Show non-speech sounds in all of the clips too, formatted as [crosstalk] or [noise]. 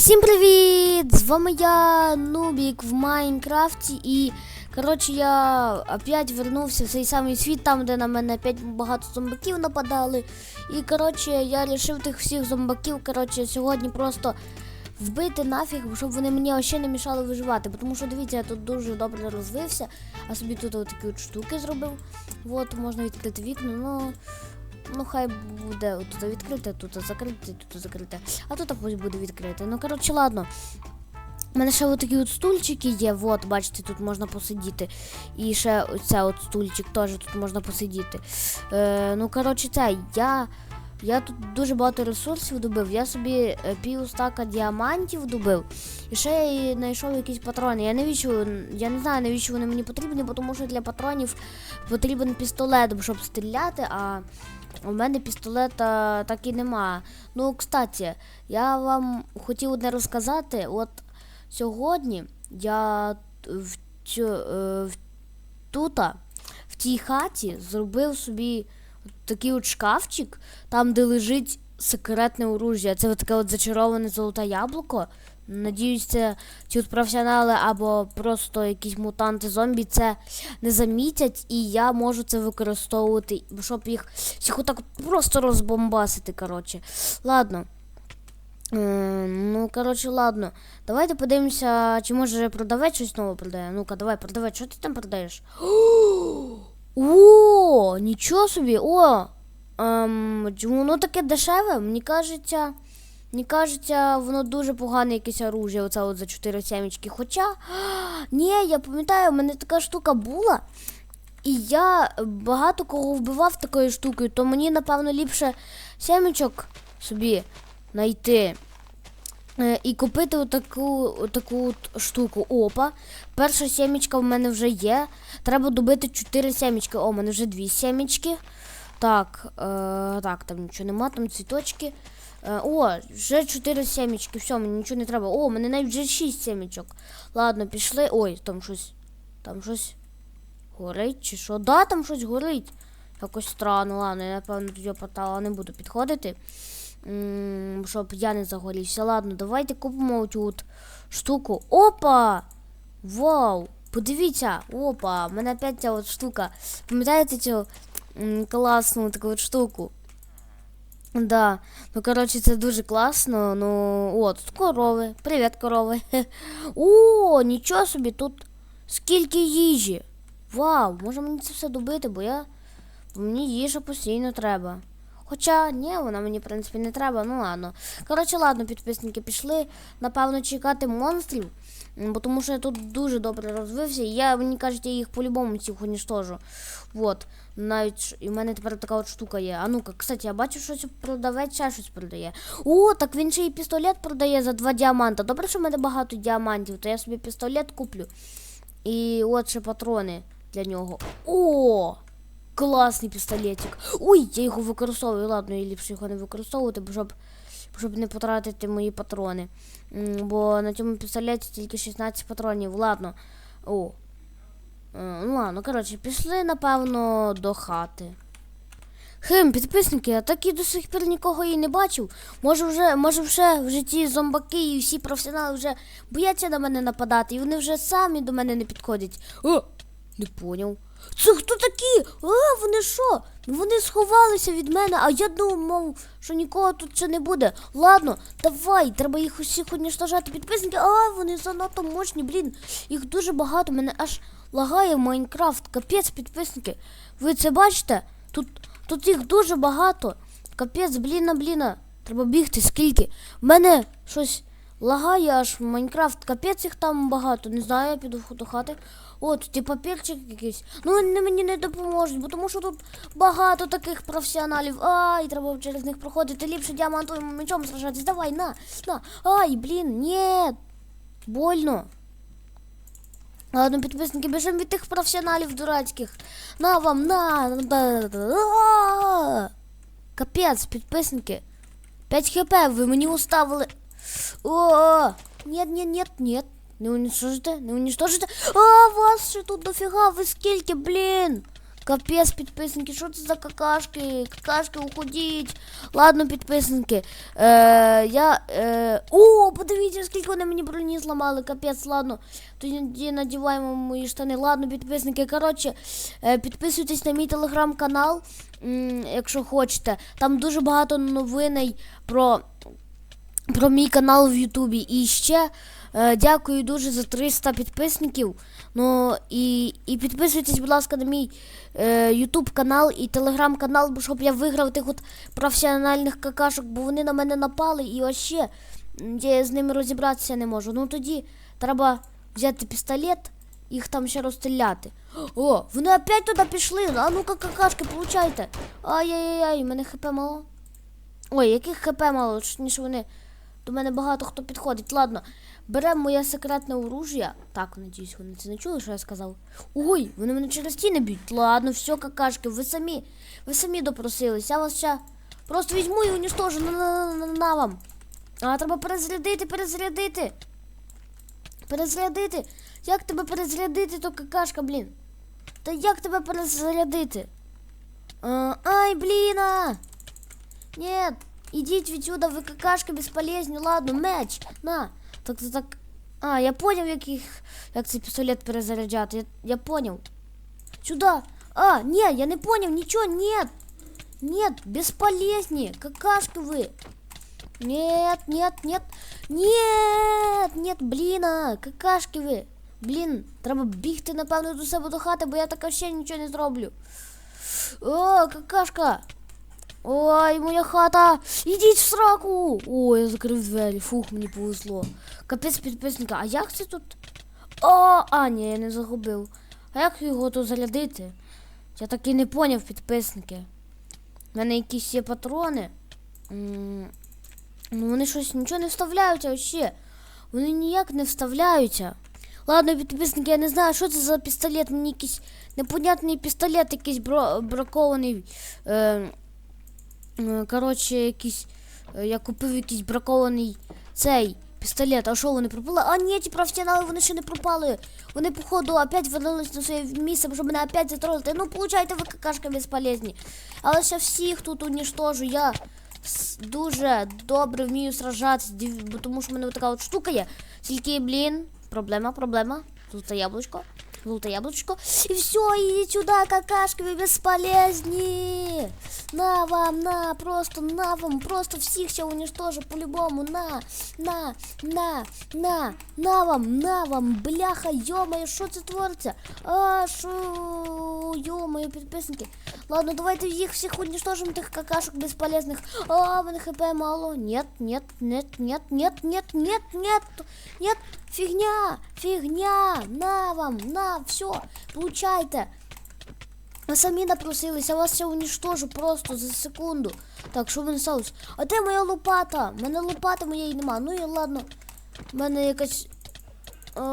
Всім привіт! З вами я, Нубік в Майнкрафті і коротше я опять вернувся в цей самий світ, там де на мене опять багато зомбаків нападали. І коротше я вирішив тих всіх зомбаків коротше, сьогодні просто вбити нафіг, щоб вони мені ще не мішали виживати. Тому що дивіться, я тут дуже добре розвився, а собі тут такі от штуки зробив. От можна відкрити вікна, ну. Ну, хай буде тут відкрите, тут закрите, тут закрите. А тут пусть буде відкрите. Ну, коротше, ладно. У мене ще такі от стульчики є. От, бачите, тут можна посидіти. І ще оця от стульчик теж тут можна посидіти. Е, ну, коротше, це я. Я тут дуже багато ресурсів добив. Я собі е, пів стака діамантів добив. І ще я знайшов якісь патрони. Я навіщо, я не знаю, навіщо вони мені потрібні, тому що для патронів потрібен пістолет, щоб стріляти, а у мене пістолета так і нема. Ну, кстати, я вам хотів одне розказати. От сьогодні я в, е, в тута, в тій хаті зробив собі такий от шкафчик, там, де лежить секретне оружие. Це от таке от зачароване золоте яблуко. Надіюсь, це ці професіонали або просто якісь мутанти зомбі це не замітять, і я можу це використовувати, щоб їх всіх отак просто розбомбасити. коротше. Ладно. Е, ну, коротше, ладно. Давайте подивимося, чи може продавець щось нове продає. Ну-ка, давай, продавець, що ти там продаєш? [gasps] О, нічого собі. О! Ем, воно таке дешеве? Мені кажеться. Мені кажеться, воно дуже погане якесь оружие, оце от за 4 сімечки. Хоча, [gasps] ні, я пам'ятаю, в мене така штука була. І я багато кого вбивав такою штукою, то мені, напевно, ліпше сімечок собі знайти. Е, І купити отаку, отаку от штуку. Опа. Перша сімечка в мене вже є. Треба добити 4 сімечки. О, у мене вже 2 сімечки. Так, е, так, там нічого нема, там цвіточки. Е, о, вже 4 сімечки, все, мені нічого не треба. О, мене навіть вже 6 сімечок. Ладно, пішли. Ой, там щось. Там щось горить чи що? Да, там щось горить. Якось странно, ладно, я напевно цього портала не буду підходити. М, щоб я не загорівся. Ладно, давайте купимо цю штуку. Опа! Вау! Подивіться! Опа! У мене опять ця от штука. Пам'ятаєте цю м, класну таку от штуку? Да, ну коротше, це дуже класно. Ну, от, корови. Привіт, корови. [laughs] О, нічого собі, тут скільки їжі. Вау, може мені це все добити, бо я. Мені їжа постійно треба. Хоча, ні, вона мені, в принципі, не треба, ну ладно. Коротше, ладно, підписники пішли, напевно, чекати монстрів. Бо тому що я тут дуже добре розвився, і я, мені кажуть, я їх по-любому всіх уніштожу. Вот. Навіть і в мене тепер така от штука є. А ну-ка, кстати, я бачу, що продавець ще щось продає. О, так він ще і пістолет продає за два діаманта. Добре, що в мене багато діамантів, то я собі пістолет куплю. І от ще патрони для нього. О! Класний пістолетик. Ой, я його використовую. Ладно, я ліпше його не використовувати, бо щоб, щоб не потратити мої патрони. Бо на цьому пістолеті тільки 16 патронів. Ладно. О. Е, Ну ладно, коротше, пішли, напевно, до хати. Хм, підписники, я так і до сих пір нікого і не бачив. Може вже, може вже в житті зомбаки і всі професіонали вже бояться на мене нападати, і вони вже самі до мене не підходять. О, не поняв. Це хто такі? А, вони що? Вони сховалися від мене, а я думав, що нікого тут ще не буде. Ладно, давай, треба їх усіх уніштожати. Підписники, а вони занадто мощні, блін. Їх дуже багато. Мене аж лагає Майнкрафт. Капець, підписники. Ви це бачите? Тут, тут їх дуже багато. Капець, бліна, бліна. Треба бігти, скільки. Мене щось лагає аж в Майнкрафт. Капець їх там багато. Не знаю, я піду до хати. О, тут і папірчик якийсь. Ну вони мені не допоможуть, бо тому що тут багато таких професіоналів. Ай, треба через них проходити. Ліпше діамантовим мечом сражатись. Давай, на, на. Ай, блін, ні. Больно. Ладно, підписники, біжимо від тих професіоналів дурацьких. На вам, на. Капець, підписники. 5 хп ви мені уставили. О, нет, нет, нет, нет. Не уничтожите, не уничтожите. А, вас ще тут дофіга, ви скільки, блін. Капець, підписники, що це за какашки? Какашки, уходіть. Ладно, підписники. Е, я. Е, о, подивіться, скільки вони мені броні зламали, капець, ладно. Тоді надіваємо мої штани. Ладно, підписники. Коротше, е, підписуйтесь на мій телеграм-канал, якщо хочете. Там дуже багато новиней про, про мій канал в Ютубі. І ще дякую дуже за 300 підписників. Ну і, і підписуйтесь, будь ласка, на мій е, Ютуб канал і телеграм-канал, щоб я виграв тих от професіональних какашок, бо вони на мене напали і ось я з ними розібратися не можу. Ну тоді треба взяти пістолет, їх там ще розстріляти. О, вони опять туди пішли. А ну-ка, какашки, получайте. Ай-яй-яй, у мене хп мало. Ой, яких хп мало, ніж вони. До мене багато хто підходить. Ладно, беремо моє секретне оружие. Так, надіюсь, вони це не чули, що я сказав. Ой, вони мене через стіни б'ють. Ладно, все, какашки, ви самі. Ви самі допросились. Я вас ще просто візьму і уніштожу на, на, на, на вам. А треба перезарядити, перезарядити. Перезарядити. Як тебе перезарядити, то какашка, блін. Та як тебе перезарядити? А, ай, блін! а! Нет, идите отсюда, вы какашка бесполезні. Ладно, меч. На. Так, так, так. А, я понял, як їх, як цей пістолет перезаряджати. Я, я понял. Сюда. А, не, я не понял, ничего, нет. Нет, бесполезні. Какашки ви. Нет, нет, нет. Нет, нет, блін, а, какашки ви. Блін, треба бігти, напевно, до себе до хати, бо я так ще нічого не зроблю. О, какашка. Ой, моя хата! Ідіть в сраку! Ой, я закрив двері. Фух, мені повезло. Капець підписника. А як це тут? О, а, ні, я не загубив. А як його тут зарядити? Я так і не поняв, підписники. У мене якісь є патрони. Ну, вони щось нічого не вставляються ще. Вони ніяк не вставляються. Ладно, підписники, я не знаю, що це за пістолет. Мені якийсь непонятний пістолет, якийсь бро, бракований. Е, Коротше, якийсь. е, Я купив якийсь бракований цей пістолет. А що вони пропали? А ні, ті професіонали вони ще не пропали. Вони, походу, опять вернулись на своє місце, щоб мене опять затролити. Ну, получайте ви какашка безполезні. Але ще всіх тут уніштожу. Я дуже добре вмію сражатися, тому що в мене така от штука є. Тільки, блін, проблема, проблема. Тут це яблучко. Желтое яблочко. И все, идите сюда, какашки, вы бесполезни. На вам, на, просто на вам, просто всех сейчас уничтожу по-любому. На, на, на, на, на вам, на вам, бляха, ё-моё, что це твориться? А, шо, ё-моё, підписники. Ладно, давайте їх всіх уничтожим, тих какашок бесполезных. А, мене хп мало. Нет, нет, нет, нет, нет, нет, нет, нет, нет, фигня, фигня, на вам, на, все, получайте. Ви самі напросилися, вас все уничтожу просто за секунду. Так, що він соус? А де моя лопата? У мене лопати моєї нема. Ну і ладно. У мене якась. Ай!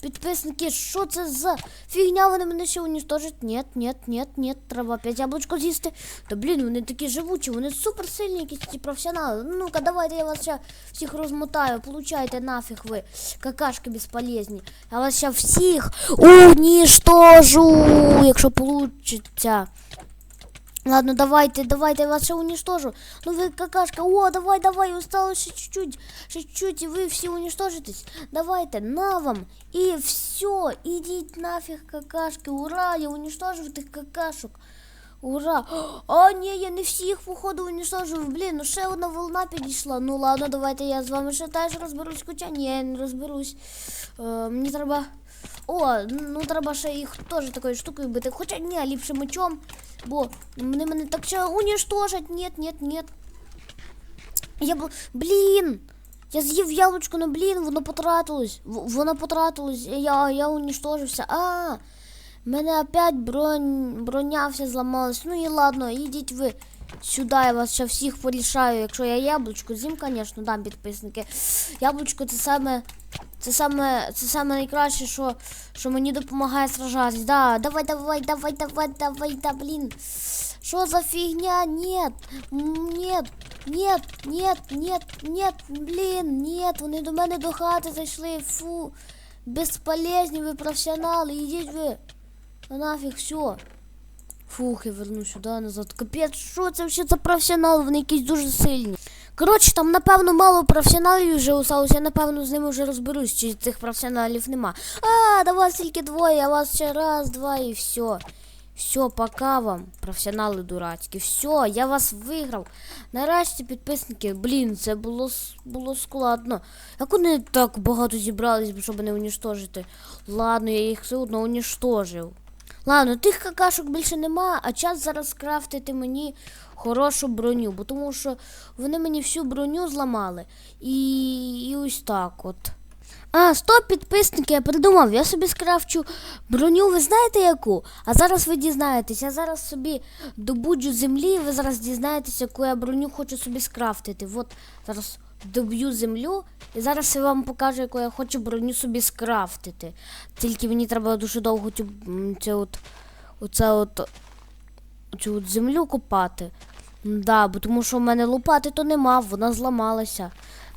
Підписники, що це за фігня? Вони мене ще уничтожать? Нет, нет, нет, нет, треба опять яблучко з'їсти. Та блін, вони такі живучі, вони супер сильні, якісь ці професіонали. Ну-ка, давайте я вас ще всіх розмотаю. Получайте нафіг ви. Какашки безполезні. Я вас ще всіх уничтожу, якщо получиться. Ладно, давайте, давайте, я вас ще уничтожу. Ну ви какашка, о, давай, давай, осталось ще чуть-чуть, ще чуть-чуть, і ви всі уничтожитесь. Давайте, на вам. І все, ідіть нафіг, какашки, ура, я уничтожив тих какашок. Ура! А, ні, я не всіх, походу, уничтожив. Блін, ну ще одна волна підійшла. Ну ладно, давайте я з вами ще теж розберусь, хоча ні, я не розберусь. Е, мені треба. О, ну треба ще їх теж такою штукою бити. Хоча ні, ліпше мечом, бо вони мене так ще уничтожать. Нет, нет, нет. Я б... Блін! Я з'їв яблучко, ну блін, воно потратилось. В- Воно потратилось, я, я уничтожився. А, в мене опять бронь, броня вся зламалась. Ну і ладно, ідіть ви Сюди, я вас ще всіх порішаю. Якщо я яблучко з'їм, звісно, дам підписники. Яблучко це саме. Це саме, це саме найкраще, що, що мені допомагає сражатись. Да, давай, давай, давай, давай, давай, да, блін. Що за фігня? Нет, нет, нет, нет, нет, нет, блін, нет, вони до мене до хати зайшли. Фу. Безполезні ви професіонали, ідіть ви. Нафіг, все. Фух, я верну сюди назад. Капець, що це ще за професіонали? Вони якісь дуже сильні. Коротше, там, напевно, мало професіоналів вже усалося, я напевно з ними вже розберусь, чи цих професіоналів нема. А, да вас тільки двоє, а вас ще раз, два і все. Все, пока вам, професіонали дурацькі. Все, я вас виграв. Нарешті підписники, блін, це було, було складно. Як вони так багато зібрались, щоб мене уніштожити? Ладно, я їх все одно уніштожив. Ладно, тих какашок більше нема, а час зараз крафтити мені хорошу броню, бо тому що вони мені всю броню зламали. І, і ось так от. А, стоп, підписники, я придумав, я собі скрафчу броню, ви знаєте яку? А зараз ви дізнаєтесь, я зараз собі добуджу землі, і ви зараз дізнаєтесь, яку я броню хочу собі скрафтити. От зараз доб'ю землю, і зараз я вам покажу, яку я хочу броню собі скрафтити. Тільки мені треба дуже довго цю, цю от, оце от, цю от землю копати. Да, бо тому що в мене лопати то нема, вона зламалася.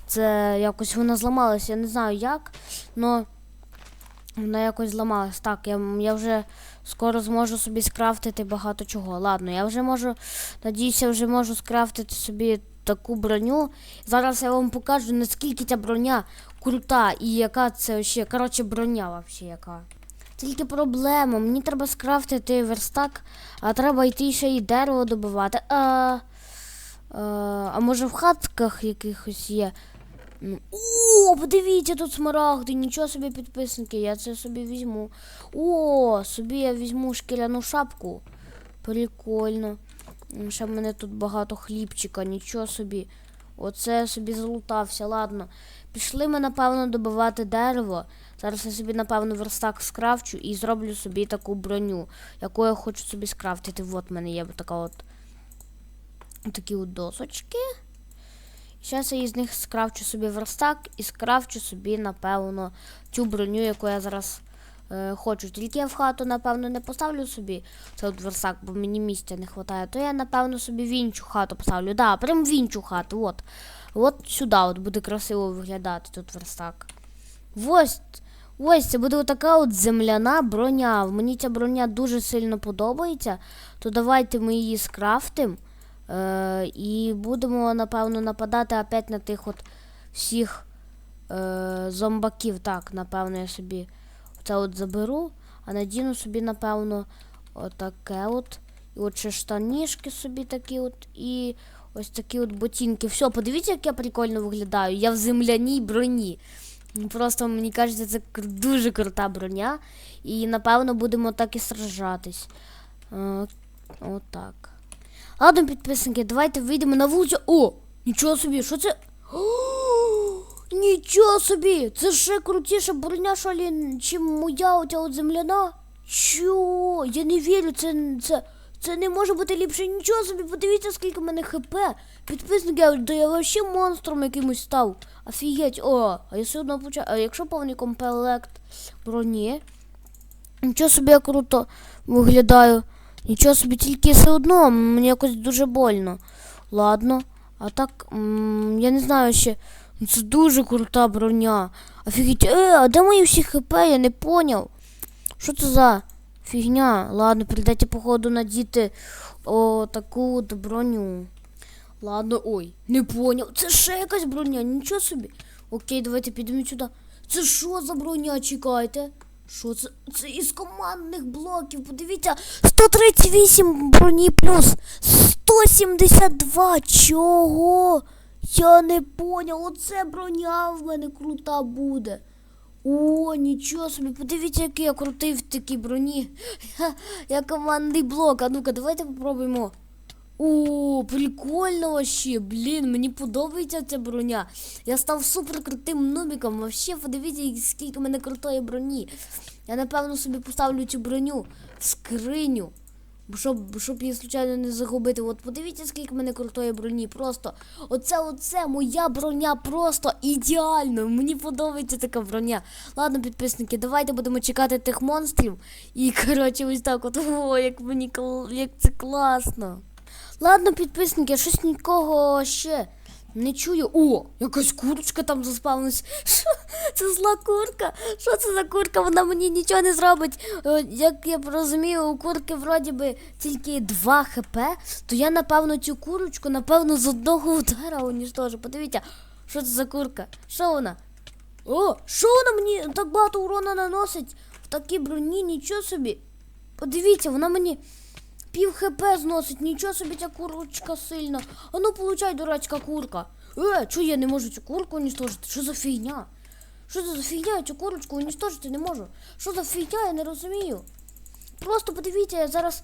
Це якось вона зламалася, я не знаю як, але вона якось зламалась. Так, я, я вже скоро зможу собі скрафтити багато чого. Ладно, я вже можу, надіюся, вже можу скрафтити собі таку броню. Зараз я вам покажу, наскільки ця броня крута і яка це ще. Коротше, броня вообще яка. Тільки проблема, мені треба скрафтити верстак, а треба йти ще й дерево добивати. А, а, а може в хатках якихось є. Ну, О, подивіться, тут смарагди, нічого собі підписники, я це собі візьму. О, собі я візьму шкіряну шапку. Прикольно. Ще в мене тут багато хлібчика, нічого собі. Оце я собі залутався, ладно. Пішли ми, напевно, добивати дерево. Зараз я собі, напевно, верстак скрафчу і зроблю собі таку броню, яку я хочу собі скрафтити. От в мене є така от такі от досочки. Зараз я із них скрафчу собі верстак і скрафчу собі, напевно, цю броню, яку я зараз е, хочу. Тільки я в хату, напевно, не поставлю собі цей от верстак, бо мені місця не вистачає. То я, напевно, собі в іншу хату поставлю. Да, прям в іншу хату. От. От сюди от буде красиво виглядати тут верстак. Ось, ось це буде така от земляна броня. Мені ця броня дуже сильно подобається. То давайте ми її скрафтимо. Е, і будемо, напевно, нападати опять на тих от всіх е, зомбаків. Так, напевно, я собі це от заберу, а надіну собі, напевно, отаке от. І от ще штанішки собі такі от. І ось такі от ботинки. Все, подивіться, як я прикольно виглядаю. Я в земляній броні. Ну, Просто мені кажеться, це дуже крута броня. І напевно будемо так і сражатись. Е, отак. Ладно, підписники, давайте вийдемо на вулицю. О! Нічого собі, що це? О, нічого собі! Це ще крутіша броня, що лі, чим моя оця от земляна. Чо? Я не вірю, це, це, це не може бути ліпше. Нічого собі, подивіться, скільки в мене хп. Підписники, я- да я вообще монстром якимось став. Офігеть, о, а я все одно почав. А якщо повний комплект броні? Нічого собі я круто виглядаю. Нічого собі, тільки все одно мені якось дуже больно. Ладно. А так, м, я не знаю ще. Ну, Це дуже крута броня. Офігеть, е, а де мої всі хп? Я не поняв. Що це за фігня? Ладно, прийдеться, походу, надіти о, таку от броню. Ладно, ой, не поняв. Це ще якась броня, нічого собі. Окей, давайте підемо сюди. Це що за броня? Чекайте. Що це? Це із командних блоків. Подивіться, 138 броні плюс 172. Чого? Я не поняв. Оце броня в мене крута буде. О, нічого собі, подивіться, який я крутий в такій броні. Я командний блок. А ну-ка, давайте попробуємо. О, прикольно вообще, блін, мені подобається ця броня. Я став супер крутим нубіком. Вообще, подивіться, скільки в мене крутої броні. Я напевно собі поставлю цю броню в скриню. Щоб, щоб її случайно не загубити. От подивіться, скільки в мене крутої броні. Просто оце, оце моя броня просто ідеально. Мені подобається така броня. Ладно, підписники, давайте будемо чекати тих монстрів. І коротше, ось так от. О, як мені як це класно. Ладно, підписники, щось нікого ще Не чую. О, якась курочка там заспавнилась. Що? Це зла курка. Що це за курка? Вона мені нічого не зробить. Е, Як я розумію, у курки вроді би тільки 2 хп, то я напевно цю курочку, напевно, з одного удара уніштожу. Подивіться, що це за курка? Що вона? О, що вона мені так багато урона наносить в такій броні, нічого собі. Подивіться, вона мені пів хп зносить, нічого собі ця курочка сильна. А ну получай, дурацька курка. Е, чого я не можу цю курку уніштожити? Що за фігня? Що за фігня? Я цю курочку уніштожити не можу. Що за фігня, я не розумію. Просто подивіться, я зараз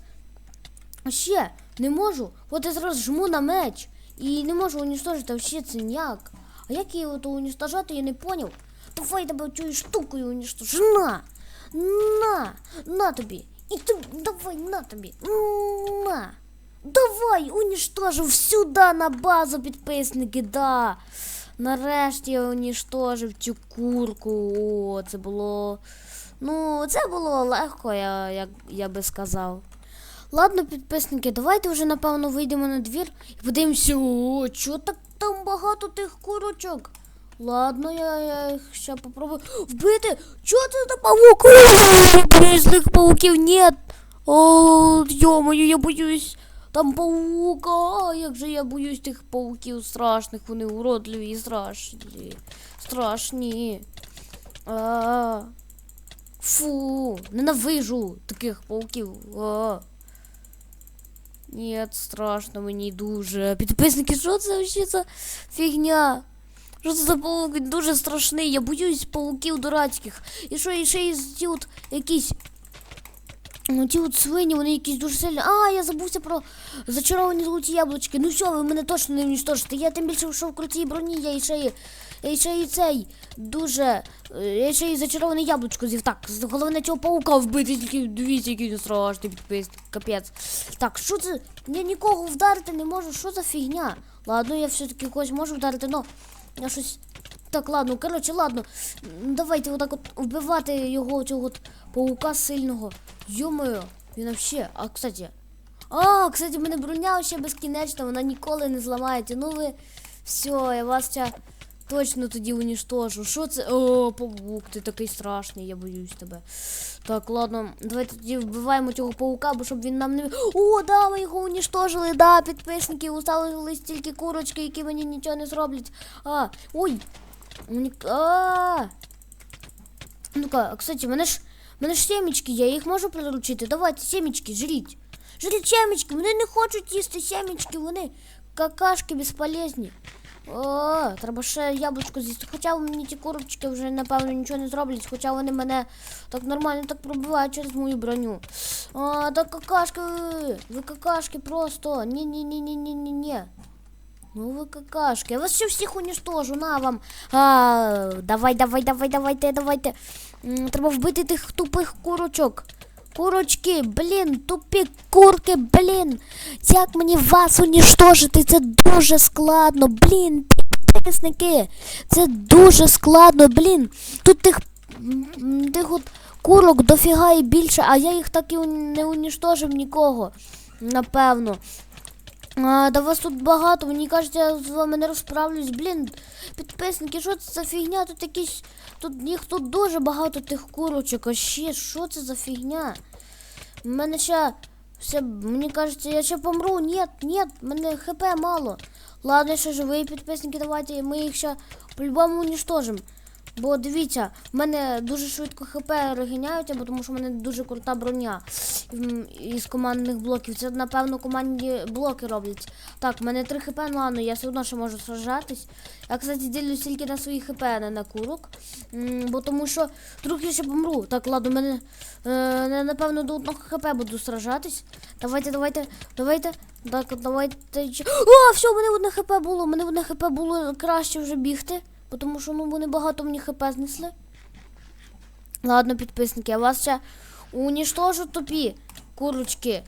ще не можу. От я зараз жму на меч і не можу уніштожити вообще це ніяк. А як я його то уніштожати, я не поняв. Давай тебе цією штукою уніштожу. На! На! На тобі! І ти давай на тобі! На! Давай, уніштожив сюди на базу підписники, да. Нарешті я уніштожив цю курку. О, це було. Ну, це було легко, я, як я би сказав. Ладно, підписники, давайте вже напевно вийдемо на двір і подивимося, о, чого так там багато тих курочок. Ладно, я, я їх ще попробую вбити. Чого це за павук? Боюсь злих пауків, нет. О, йомою, я боюсь. Там паука, як же я боюсь тих пауків страшних, вони уродливі і страшні. Страшні. А, фу, ненавижу таких пауків. А. Ні, страшно мені дуже. Підписники, що це вообще за фігня? Що це за паук? Він дуже страшний. Я боюсь пауків дурацьких. І що, і ще є ті от якісь. Ну, ті от свині, вони якісь дуже сильні. А, я забувся про зачаровані золоті яблучки. Ну все, ви мене точно не унічтожите. Я тим більше йшов в крутій броні, я і ще. Я і ще і цей дуже. е, Я ще і зачароване яблучко з'їв. Так, головне цього паука вбити, тільки дивіться, який він страшний підписник. Капець. Так, що це? Я нікого вдарити не можу. Що за фігня? Ладно, я все-таки когось можу вдарити, но я щось. Так, ладно, коротше, ладно. Давайте отак от вбивати його, цього от паука сильного. Йомою, він вообще. А, кстати. А, кстати, мене броня ще безкінечна, вона ніколи не зламається. Ну ви. Все, я вас ця точно тоді уніштожу. Що це? О, паук, ти такий страшний, я боюсь тебе. Так, ладно, давайте тоді вбиваємо цього паука, бо щоб він нам не. О, да, ми його уніштожили, да, підписники, усталились тільки курочки, які мені нічого не зроблять. А, ой. А. Ну-ка, кстати, мене ж. мене ж сімечки я їх можу приручити. Давайте, сімечки, жріть. Жріть сімечки, вони не хочуть їсти сімечки, вони какашки безполезні. О, треба ще яблучко з'їсти. Хоча мені ті курочки вже, напевно, нічого не зроблять, хоча вони мене так нормально так пробивають через мою броню. А, да какашки ви, какашки просто. Ні-ні-ні-ні-ні-ні-ні. Ну ви какашки. Я вас ще всіх уніштожу, на вам. А, давай, давай, давай, давайте, давайте. Треба вбити тих тупих курочок. Курочки, блін, тупі курки, блін. Як мені вас уніштожити? Це дуже складно, блін, підписники. Це дуже складно, блін. Тут тих, тих от курок дофіга і більше, а я їх так і не уніштожив нікого. Напевно. А, да вас тут багато, мені кажеться, я з вами не розправлюсь. Блін, підписники, що це за фігня? Тут якісь. Тут їх тут дуже багато тих курочок. А ще що це за фігня? У мене ще. Все, мені кажеться, я ще помру. Ні, ні, мене хп мало. Ладно, ще живі підписники, давайте ми їх ще по-любому уніштожимо. Бо дивіться, в мене дуже швидко хп регеняються, бо тому що в мене дуже крута броня із командних блоків. Це, напевно, командні блоки роблять. Так, в мене 3 хп, ну ладно, я все одно ще можу сражатись. Я, кстати, ділюсь тільки на свої хп, а не на курок. Бо тому що вдруг я ще помру. Так, ладно, в мене е, напевно до одного хп буду сражатись. Давайте, давайте, давайте. Так, давайте. О, все, у мене одне хп було. У мене одне хп було краще вже бігти. Тому що ну, вони багато мені хп знесли. Ладно, підписники, я вас ще уніштожу тупі курочки.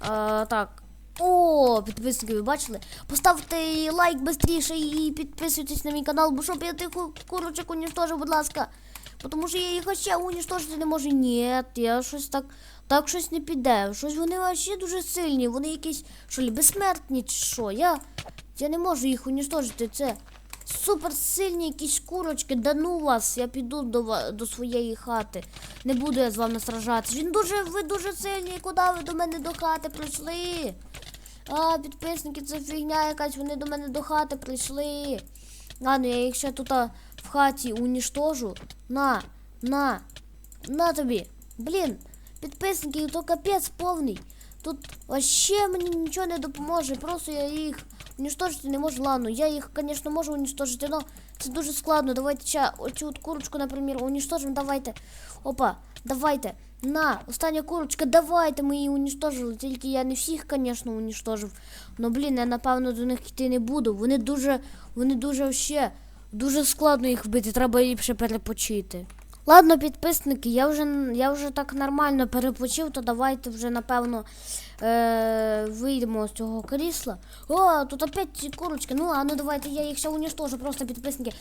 А, так. О, підписники, ви бачили? Поставте лайк швидше і підписуйтесь на мій канал, бо щоб я тих курочок уніштожив, будь ласка. Тому що я їх ще уніштожити не можу. Ні, я щось так. Так щось не піде. Щось вони вообще дуже сильні. Вони якісь що лі, безсмертні чи що. Я. Я не можу їх унічтожити. Це суперсильні якісь курочки. Да ну вас, я піду до, до своєї хати. Не буду я з вами сражатися. Він дуже, ви дуже сильні. Куди ви до мене до хати прийшли? А, підписники, це фігня якась, вони до мене до хати прийшли. Ладно, я їх ще тут а, в хаті уніштожу. На, на, на тобі. Блін, підписники, то капець повний. Тут вообще мені нічого не допоможе. Просто я їх уніштожити не можу. Ладно, я їх, звісно, можу уніштожити, але це дуже складно. Давайте ще оцю от курочку, наприклад, уніштожимо. Давайте. Опа, давайте. На, остання курочка, давайте ми її уніштожили. Тільки я не всіх, звісно, уніштожив. Ну, блін, я напевно до них йти не буду. Вони дуже, вони дуже ще, дуже складно їх вбити, треба ліпше перепочити. Ладно, підписники, я вже, я вже так нормально перепочив, то давайте вже, напевно, е- вийдемо з цього крісла. О, тут опять ці курочки. Ну ладно, давайте я їх ще уніштожу, просто підписники.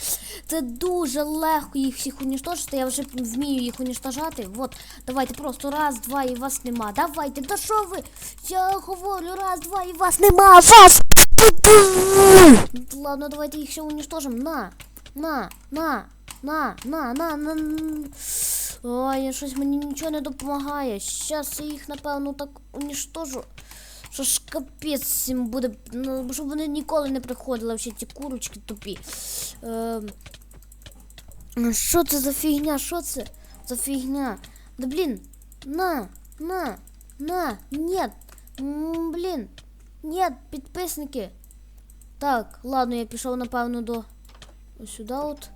Це дуже легко їх всіх уніштожити. Я вже вмію їх уніштожати. Вот, давайте просто раз, два і вас нема. Давайте, да що ви? Я говорю, раз, два і вас нема. Вас! Ладно, давайте їх ще уніштожимо. На, на, на, на, на, на, на. Ой, щось мені нічого не допомагає. Щас я їх, напевно, так уніштожу. Що ж капець всім буде, ну, щоб вони ніколи не приходили, всі ці курочки тупі. Ем, що це за фігня? Що це за фігня? Да блін, на, на, на, нет. Блін, нет, підписники. Так, ладно, я пішов, напевно, до ось сюди от.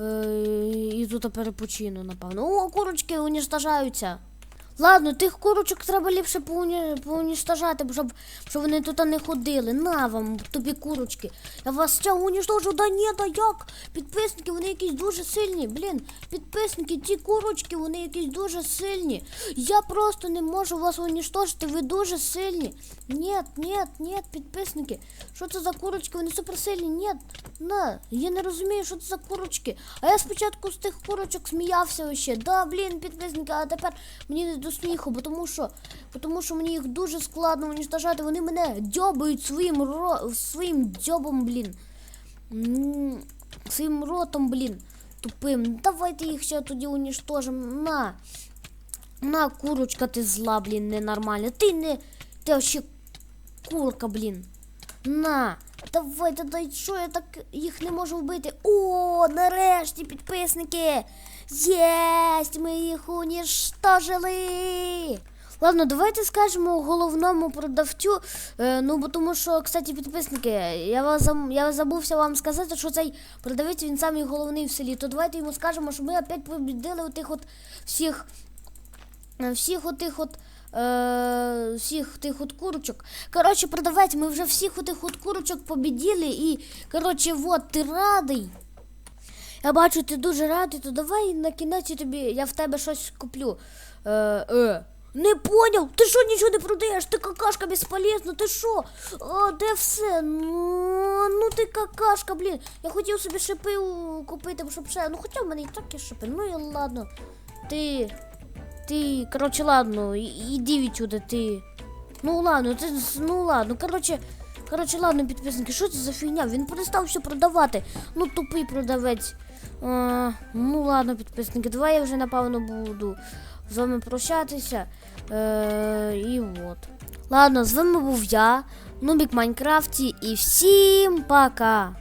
Е, і тут перепочину, напевно. О, курочки уніштажаються. Ладно, тих курочок треба ліпше поуні... поуніштажати, щоб, щоб вони тут не ходили. На вам, тобі курочки. Я вас ще уніштожу. Да ні, да як? Підписники, вони якісь дуже сильні. Блін, підписники, ті курочки, вони якісь дуже сильні. Я просто не можу вас уніштожити, ви дуже сильні. Ні, ні, ні, підписники. Що це за курочки? Вони суперсильні. Ні, на, я не розумію, що це за курочки. А я спочатку з тих курочок сміявся ще. Да, блін, підписники, а тепер мені не до сміху, бо тому що, тому що мені їх дуже складно уніштажати. Вони мене дьобають своїм ро... своїм дзьобом, блін. Своїм ротом, блін. Тупим. Давайте їх ще тоді уніштожимо. На. На, курочка, ти зла, блін, ненормальна. Ти не. Ти вообще курка, блін. На. Давайте, дай що я так їх не можу вбити. О, нарешті, підписники. Єсть, ми їх уніштожили. Ладно, давайте скажемо головному продавцю. Е, ну, бо тому що, кстати, підписники, я вас я забувся вам сказати, що цей продавець він самий головний в селі. То давайте йому скажемо, що ми опять побідили отих от всіх е, всіх отих от. Е, всіх тих от курочок. Коротше, продавець, ми вже всіх отих от курочок побіділи і, коротше, вот, ти радий. Я бачу, ти дуже радий, то давай на кінець тобі, я в тебе щось куплю. Е, е. Не поняв, ти що нічого не продаєш? Ти какашка безполезна, ти що? О, де все? Ну, ну ти какашка, блін. Я хотів собі шипи купити, щоб ще. Ну хоча в мене і так є шипи. Ну і ладно. Ти. Ти, коротше, ладно, іди відсюди, ти. Ну ладно, ти, ну ладно, коротше, коротше, ладно, підписники, що це за фігня? Він перестав все продавати. Ну, тупий продавець. А, ну ладно, підписники, давай я вже напевно буду з вами прощатися. Е, і от. Ладно, з вами був я, Нубік Майнкрафті, і всім пока!